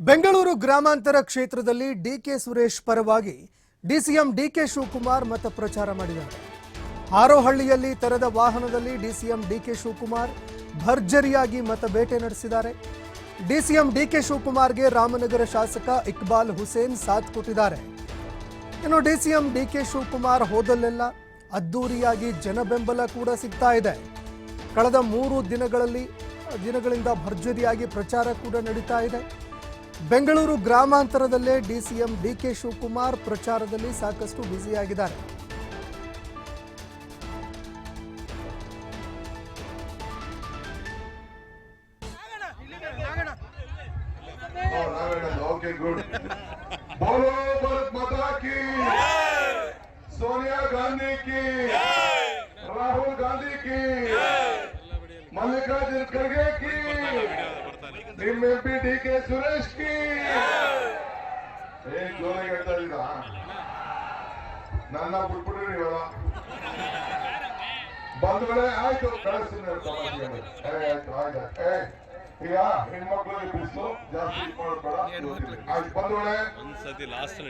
ಬೆಂಗಳೂರು ಗ್ರಾಮಾಂತರ ಕ್ಷೇತ್ರದಲ್ಲಿ ಡಿಕೆ ಸುರೇಶ್ ಪರವಾಗಿ ಡಿಸಿಎಂ ಡಿಕೆ ಶಿವಕುಮಾರ್ ಮತ ಪ್ರಚಾರ ಮಾಡಿದ್ದಾರೆ. ಹಾರೋಹಳ್ಳಿಯಲ್ಲಿ ತೆರೆದ ವಾಹನದಲ್ಲಿ ಡಿಸಿಎಂ ಡಿಕೆ ಶಿವಕುಮಾರ್ ಭರ್ಜರಿಯಾಗಿ ಮತಬೇಟೆ ನಡೆಸಿದ್ದಾರೆ. ಡಿಸಿಎಂ ಡಿಕೆ ಶಿವಕುಮಾರ್ಗೆ ರಾಮನಗರ ಶಾಸಕ ಇಕ್ಬಾಲ್ ಹುಸೇನ್ ಸಾಥ್ ಕೊಟ್ಟಿದ್ದಾರೆ. ಇನ್ನು ಡಿಸಿಎಂ ಡಿಕೆ ಶಿವಕುಮಾರ್ ಹೋದಲ್ಲೆಲ್ಲ ಅದ್ದೂರಿಯಾಗಿ ಜನಬೆಂಬಲ ಕೂಡ ಸಿಗ್ತಾ ಇದೆ. ಕಳೆದ ಮೂರು ದಿನಗಳಲ್ಲಿ, ದಿನಗಳಿಂದ ಭರ್ಜರಿಯಾಗಿ ಪ್ರಚಾರ ಕೂಡ ನಡೀತಾ ಇದೆ. ಬೆಂಗಳೂರು ಗ್ರಾಮಾಂತರದಲ್ಲೇ ಡಿಸಿಎಂ ಡಿಕೆ ಶಿವಕುಮಾರ್ ಪ್ರಚಾರದಲ್ಲಿ ಸಾಕಷ್ಟು ಬ್ಯುಸಿಯಾಗಿದ್ದಾರೆ. ಸೋನಿಯಾ ಗಾಂಧಿ ಕಿ ರಾಹುಲ್ ಗಾಂಧಿ ಕಿ ಮಲ್ಲಿಕಾರ್ಜುನ್ ಖರ್ಗೆ ಕಿ ನಿಮ್ಮ ಎಂಪಿ ಡಿ ಕೆ ಸುರೇಶ್ ಕಿ. ಏ ಜೋರಾಗಿ ಹೇಳ್ತಾ ನನ್ನ ಬಿಟ್ಬಿಟ್ರಿ ನೀವಲ್ಲ ಬಂದ್ಗಳೇ ಆಯ್ತು ಕಳಿಸ್ತೀನಿ ಜಾಸ್ತಿ ಲಾಸ್ಟ್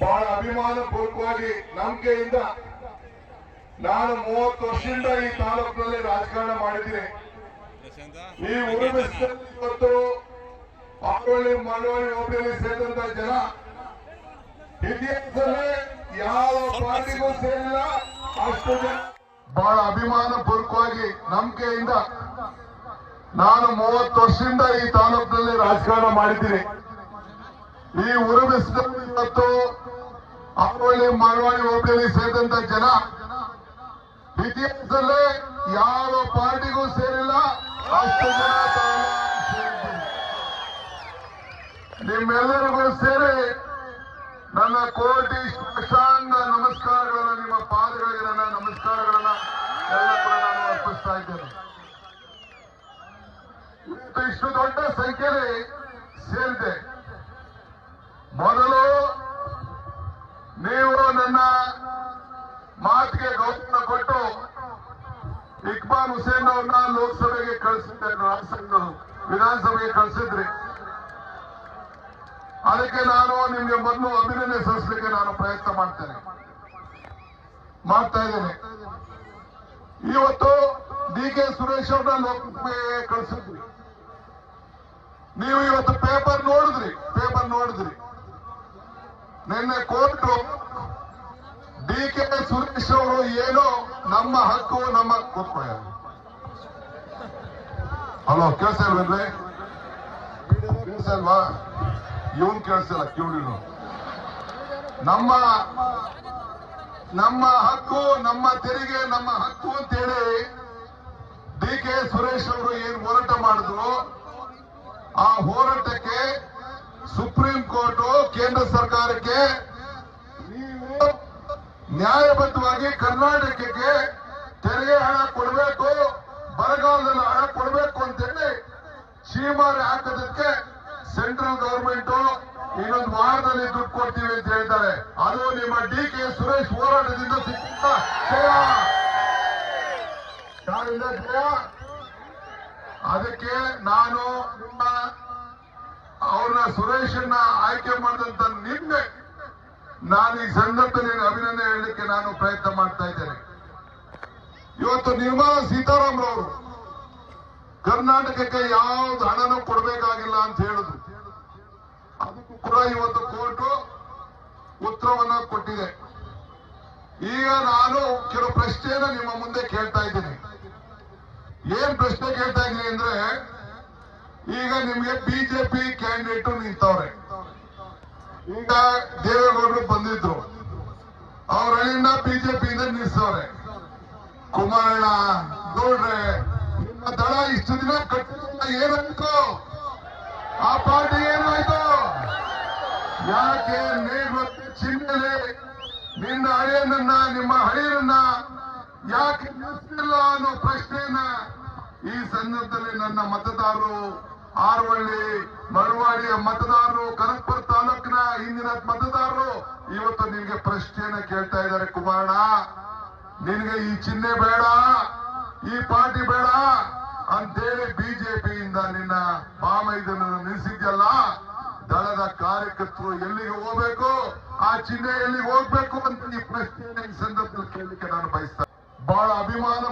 ಬಹಳ ಅಭಿಮಾನ ಪೂರ್ವಕವಾಗಿ ನಂಬಿಕೆಯಿಂದ ನಾನು ಮೂವತ್ತು ವರ್ಷದಿಂದ ಈ ತಾಲೂಕಿನಲ್ಲಿ ರಾಜಕಾರಣ ಮಾಡಿದ್ದೀನಿ. ಈ ಊರಿನ ಇವತ್ತು ಆರೋಳಿ ಮಳವಳ್ಳಿ, ಹೋಬಳಿ ಸೇರಿದಂತ ಜನ ಇತಿಹಾಸದಲ್ಲಿ ಯಾವ ಪಾರ್ಟಿಗೂ ಸೇರಿಲ್ಲ, ಅಷ್ಟು ಜನ ಬಹಳ ಅಭಿಮಾನ ಪೂರ್ವಕವಾಗಿ ನಂಬಿಕೆಯಿಂದ ನಾನು ಮೂವತ್ತು ವರ್ಷದಿಂದ ಈ ತಾಲೂಕಿನಲ್ಲಿ ರಾಜಕಾರಣ ಮಾಡಿದ್ದೀನಿ. ಈ ಉರುಮಿಸಿದಲ್ಲಿ ಇವತ್ತು ಆರೋಳಿ ಮಳವಳ್ಳಿ, ಹೋಬಳಿ ಸೇರಿದಂತ ಜನ ಇತಿಹಾಸದಲ್ಲೇ ಯಾವ ಪಾರ್ಟಿಗೂ ಸೇರಿಲ್ಲ, ಅಷ್ಟು ಜನ. ನಿಮ್ಮೆಲ್ಲರಿಗೂ ಸೇರಿ ನನ್ನ ಕೋಟಿ ಶಾಂಗ ನಮಸ್ಕಾರಗಳನ್ನ, ನಿಮ್ಮ ಪಾದಗಳಿಗೆ ನನ್ನ ನಮಸ್ಕಾರಗಳನ್ನ ಎಲ್ಲ ಕೂಡ ನಾನು ಅರ್ಪಿಸ್ತಾ ಇದ್ದೇನೆ ಇಷ್ಟು ದೊಡ್ಡ ಸಂಖ್ಯೆಯಲ್ಲಿ ಸೇರಿದೆ ಮೊದಲು ನೀವು ನನ್ನ ಮಾತಿಗೆ ಗೌರವ ಕೊಟ್ಟು ಇಕ್ಬಾಲ್ ಹುಸೇನ್ ಅವ್ರನ್ನ ಲೋಕಸಭೆಗೆ ಕಳಿಸಿದ್ದೆ ವಿಧಾನಸಭೆಗೆ ಕಳಿಸಿದ್ರಿ. ಅದಕ್ಕೆ ನಾನು ನಿಮ್ಗೆ ಮೊದಲು ಅಭಿನಂದನೆ ಸಲ್ಲಿಸಲಿಕ್ಕೆ ನಾನು ಪ್ರಯತ್ನ ಮಾಡ್ತೇನೆ. ಮಾಡ್ತಾ ಇದ್ದೇನೆ. ಇವತ್ತು ಡಿ ಕೆ ಸುರೇಶ್ ಅವ್ರನ್ನ ಲೋಕಸಭೆಗೆ ಕಳಿಸಿದ್ರಿ. ನೀವು ಇವತ್ತು ಪೇಪರ್ ನೋಡಿದ್ರಿ ಪೇಪರ್ ನೋಡಿದ್ರಿ. ನಿನ್ನೆ ಕೋರ್ಟು ಡಿ ಕೆ ಸುರೇಶ್ ಅವರು ಏನೋ ನಮ್ಮ ಹಕ್ಕು, ನಮ್ಮ ಹಲೋ ಕೇಳಿಸಲ್ವೇನ್ರಿ ಇಲ್ವೇನ್ರಿ? ಕೇಳಿಸ ಇಲ್ವಾ? ಇವನ್ ಕೇಳಿಸಲ್ಲ ಕಿವಿಡಿನು ನಮ್ಮ ನಮ್ಮ ಹಕ್ಕು, ನಮ್ಮ ತೆರಿಗೆ, ನಮ್ಮ ಹಕ್ಕು ಅಂತೇಳಿ ಡಿ ಕೆ ಸುರೇಶ್ ಅವರು ಏನ್ ಹೋರಾಟ ಮಾಡಿದ್ರು, ಆ ಹೋರಾಟಕ್ಕೆ ಸುಪ್ರೀಂ ಕೋರ್ಟ್ ಕೇಂದ್ರ ಸರ್ಕಾರಕ್ಕೆ ನ್ಯಾಯಬದ್ಧವಾಗಿ ಕರ್ನಾಟಕಕ್ಕೆ ತೆರಿಗೆ ಹಣ ಕೊಡಬೇಕು, ಬರಗಾಲದಲ್ಲಿ ಹಣ ಕೊಡಬೇಕು ಅಂತೇಳಿ ಸೀಮಾರಿ ಹಾಕೋದಕ್ಕೆ ಸೆಂಟ್ರಲ್ ಗವರ್ಮೆಂಟ್ ಇನ್ನೊಂದು ವಾರದಲ್ಲಿ ದುಡ್ಡು ಕೊಡ್ತೀವಿ ಅಂತ ಹೇಳ್ತಾರೆ. ಅದು ನಿಮ್ಮ ಡಿ ಕೆ ಸುರೇಶ್ ಹೋರಾಟದಿಂದ ಸಿಕ್ಕ ಅದಕ್ಕೆ ನಾನು ನಿಮ್ಮ ಅವ್ರನ್ನ ಸುರೇಶನ್ನ ಆಯ್ಕೆ ಮಾಡಿದಂತ ನಿನ್ನೆ ನಾನು ಈ ಸಂದರ್ಭದಲ್ಲಿ ಅಭಿನಂದನೆ ಹೇಳಲಿಕ್ಕೆ ನಾನು ಪ್ರಯತ್ನ ಮಾಡ್ತಾ ಇದ್ದೇನೆ. ಇವತ್ತು ನಿರ್ಮಲಾ ಸೀತಾರಾಮರವರು ಕರ್ನಾಟಕಕ್ಕೆ ಯಾವ್ದು ಹಣನೂ ಕೊಡಬೇಕಾಗಿಲ್ಲ ಅಂತ ಹೇಳುದು ಅದಕ್ಕೂ ಕೂಡ ಇವತ್ತು ಕೋರ್ಟು ಉತ್ತರವನ್ನ ಕೊಟ್ಟಿದೆ. ಈಗ ನಾನು ಕೆಲವು ಪ್ರಶ್ನೆಯನ್ನ ನಿಮ್ಮ ಮುಂದೆ ಕೇಳ್ತಾ ಇದ್ದೀನಿ. ಏನ್ ಪ್ರಶ್ನೆ ಕೇಳ್ತಾ ಇದ್ದೀನಿ ಅಂದ್ರೆ, ಈಗ ನಿಮ್ಗೆ ಬಿಜೆಪಿ ಕ್ಯಾಂಡಿಡೇಟ್ ನಿಂತವ್ರೆ. ಈಗ ದೇವೇಗೌಡರು ಬಂದಿದ್ರು. ಅವ್ರ ಬಿಜೆಪಿ ಬಿಜೆಪಿಯಿಂದ ನಿಲ್ಸವ್ರೆ. ಕುಮಾರಣ್ಣ, ಗೌಡ್ರೆ, ನಿಮ್ಮ ದಳ ಇಷ್ಟು ದಿನ ಕಟ್ಟಿದ ಏನಾಯ್ತು ಆ ಪಾರ್ಟಿ ಏನಾಯ್ತು ಯಾಕೆ ನೇರ ಚಿಹ್ನೆಲೆ ನಿನ್ನ ಹಳೆಯನ್ನ ನಿಮ್ಮ ಹಳೆಯನ್ನ ಯಾಕೆ ನಿಲ್ಲಿಸಲಿಲ್ಲ ಅನ್ನೋ ಪ್ರಶ್ನೆಯನ್ನ ಈ ಸಂದರ್ಭದಲ್ಲಿ ನನ್ನ ಮತದಾರರು ಆರವಳ್ಳಿ ಮರವಾಡಿಯ ಮತದಾರರು, ಕನಕಪುರ ತಾಲೂಕಿನ ಹಿಂದಿನ ಮತದಾರರು, ಇವತ್ತು ನಿನ್ಗೆ ಪ್ರಶ್ನೆಯನ್ನ ಕೇಳ್ತಾ ಇದ್ದಾರೆ ಕುಮಾರಣ ನಿನಗೆ ಈ ಚಿಹ್ನೆ ಬೇಡ, ಈ ಪಾರ್ಟಿ ಬೇಡ ಅಂತೇಳಿ ಬಿಜೆಪಿಯಿಂದ ನಿನ್ನ ಬಾಮೈದನ ನಿಲ್ಲಿಸಿದ್ಯಲ್ಲ? ದಳದ ಕಾರ್ಯಕರ್ತರು ಎಲ್ಲಿಗೆ ಹೋಗ್ಬೇಕು, ಆ ಚಿಹ್ನೆ ಎಲ್ಲಿಗೆ ಹೋಗ್ಬೇಕು ಅಂತ ಈ ಪ್ರಶ್ನೆ ಈ ಸಂದರ್ಭದಲ್ಲಿ ಕೇಳಲಿಕ್ಕೆ ನಾನು ಬಯಸ್ತೇನೆ ಬಹಳ ಅಭಿಮಾನ